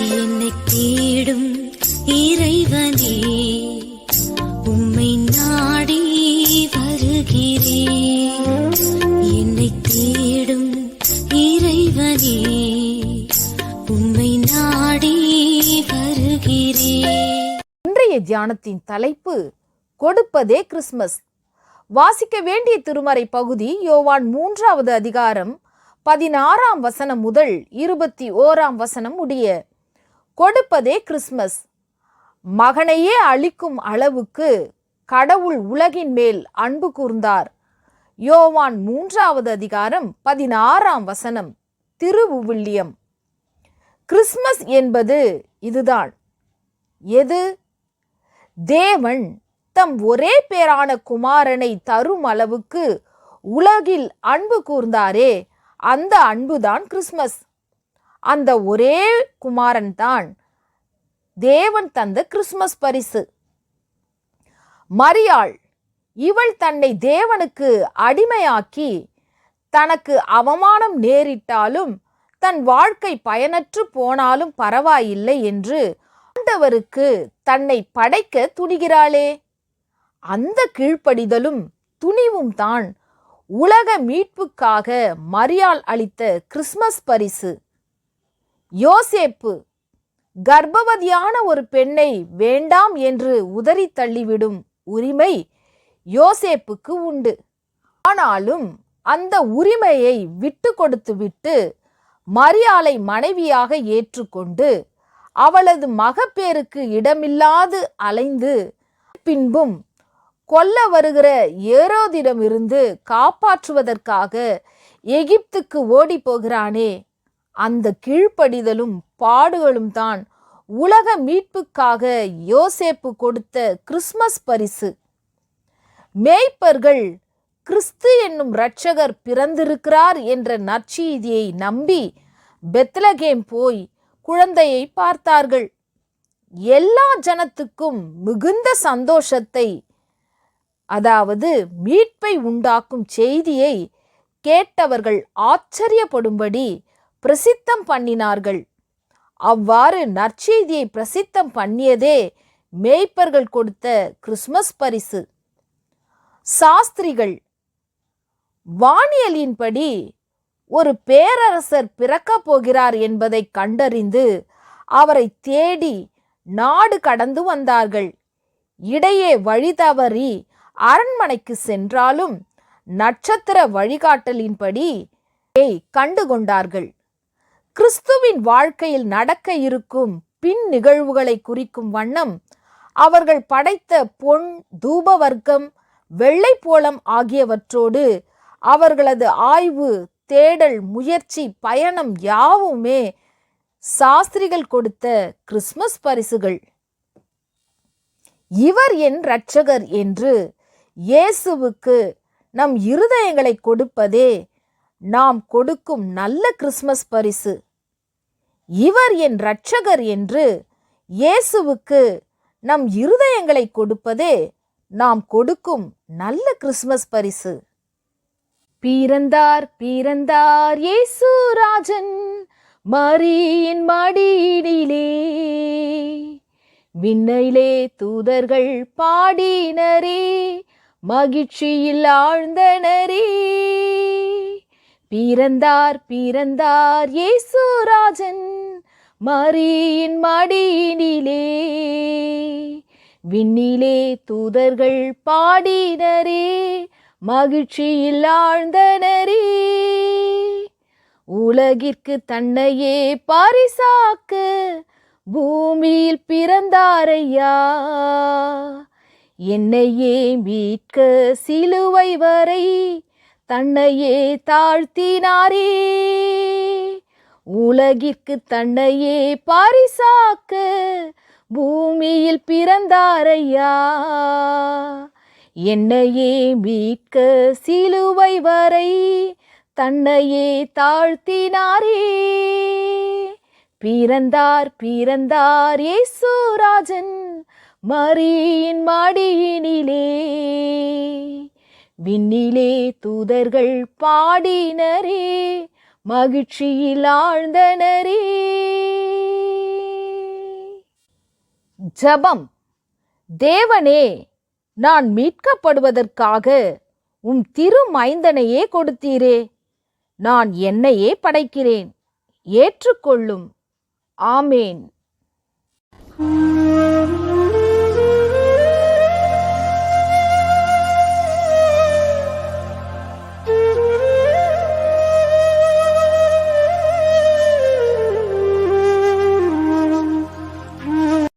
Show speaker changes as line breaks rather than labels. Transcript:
என்னை தேடும் இறைவனே உம்மை நாடி வருகிறேன். என்னை தேடும் இறைவனே உம்மை நாடி வருகிறேன்.
இன்றைய தியானத்தின் தலைப்பு கொடுப்பதே கிறிஸ்மஸ் வாசிக்க வேண்டிய திருமறை பகுதி யோவான் மூன்றாவது அதிகாரம் பதினாறாம் வசனம் முதல் இருபத்தி ஓராம் வசனம் உடைய கொடுப்பதே கிறிஸ்மஸ் மகனையே அளிக்கும் அளவுக்கு கடவுள் உலகின் மேல் அன்பு கூர்ந்தார். யோவான் மூன்றாவது அதிகாரம் பதினாறாம் வசனம் திருவுவில்லியம். கிறிஸ்மஸ் என்பது இதுதான். எது? தேவன் தம் ஒரே பேரான குமாரனை தரும் அளவுக்கு உலகில் அன்பு கூர்ந்தாரே அந்த அன்புதான் கிறிஸ்மஸ் அந்த ஒரே குமாரன் தான் தேவன் தந்த கிறிஸ்மஸ் பரிசு. மரியாள் இவள் தன்னை தேவனுக்கு அடிமையாக்கி தனக்கு அவமானம் நேரிட்டாலும் தன் வாழ்க்கை பயனற்று போனாலும் பரவாயில்லை என்று ஆண்டவருக்கு தன்னை படைக்க துணிகிறாளே. அந்த கீழ்ப்படிதலும் துணிவும் தான் உலக மீட்புக்காக மரியாள் அளித்த கிறிஸ்மஸ் பரிசு. யோசேப்பு கர்ப்பவதியான ஒரு பெண்ணை வேண்டாம் என்று உதறி தள்ளிவிடும் உரிமை யோசேப்புக்கு உண்டு. ஆனாலும் அந்த உரிமையை விட்டு கொடுத்துவிட்டு மரியாளை மனைவியாக ஏற்றுக்கொண்டு அவளது மகப்பேருக்கு இடமில்லாது அலைந்து பின்பும் கொல்ல வருகிற ஏரோதிடமிருந்து காப்பாற்றுவதற்காக எகிப்துக்கு ஓடி போகிறானே அந்த கீழ்ப்படிதலும் பாடுகளும் தான் உலக மீட்புக்காக யோசேப்பு கொடுத்த கிறிஸ்மஸ் பரிசு. மேய்ப்பர்கள் கிறிஸ்து என்னும் இரட்சகர் பிறந்திருக்கிறார் என்ற நற்செய்தியை நம்பி பெத்லகேம் போய் குழந்தையை பார்த்தார்கள். எல்லா ஜனத்துக்கும் மிகுந்த சந்தோஷத்தை அதாவது மீட்பை உண்டாக்கும் செய்தியை கேட்டவர்கள் ஆச்சரியப்படும்படி பிரசித்தம் பண்ணினார்கள். அவ்வாறு நற்செய்தியை பிரசித்தம் பண்ணியதே மேய்ப்பர்கள் கொடுத்த கிறிஸ்மஸ் பரிசு. சாஸ்திரிகள் வானியலின்படி ஒரு பேரரசர் பிறக்கப் போகிறார் என்பதை கண்டறிந்து அவரை தேடி நாடு கடந்து வந்தார்கள். இடையே வழி தவறி அரண்மனைக்கு சென்றாலும் நட்சத்திர வழிகாட்டலின்படி கண்டுகொண்டார்கள் கண்டு கொண்டார்கள். கிறிஸ்துவின் வாழ்க்கையில் நடக்க இருக்கும் பின் நிகழ்வுகளை குறிக்கும் வண்ணம் அவர்கள் படைத்த பொன் தூபவர்க்கம் வெள்ளை போலம் ஆகியவற்றோடு அவர்களது ஆய்வு தேடல் முயற்சி பயணம் யாவுமே சாஸ்திரிகள் கொடுத்த கிறிஸ்மஸ் பரிசுகள். இவர் என் இரட்சகர் என்று இயேசுவுக்கு நம் இருதயங்களை கொடுப்பதே நாம் கொடுக்கும் நல்ல கிறிஸ்மஸ் பரிசு. இவர் என் இரட்சகர் என்று இயேசுவுக்கு நம் இருதயங்களை கொடுப்பதே நாம் கொடுக்கும் நல்ல கிறிஸ்மஸ் பரிசு. பீரந்தார் பீரந்தார் இயேசு ராஜன் மரியின் மடியினிலே. விண்ணையிலே தூதர்கள் பாடினரே மகிழ்ச்சியில் ஆழ்ந்தனரே. பீரந்தார் பீரந்தார் இயேசு ராஜன் மரியின் மடியினிலே. விண்ணிலே தூதர்கள் பாடினரே மகிழ்ச்சியில் ஆழ்ந்தனரே. உலகிற்கு தன்னையே பாரிசாக்கு பூமியில் பிறந்தாரையா. என்னையே மீட்க சிலுவை வரை தன்னையே தாழ்த்தினாரே. உலகிற்கு தன்னையே பாரிசாக்கு பூமியில் பிறந்தாரையா? என்னையே மீட்க சிலுவை வரை தன்னையே தாழ்த்தினாரே. பிறந்தார் பிறந்தார் ஏசுராஜன் மரியின் மாடியினிலே. விண்ணிலே தூதர்கள் பாடினரே. மகிழ்ச்சியில் ஆழ்ந்தனரே ஜெபம். தேவனே நான் மீட்கப்படுவதற்காக உம் திருமைந்தனையே கொடுத்தீரே. நான் என்னையே படைக்கிறேன். ஏற்றுக்கொள்ளும். ஆமேன்.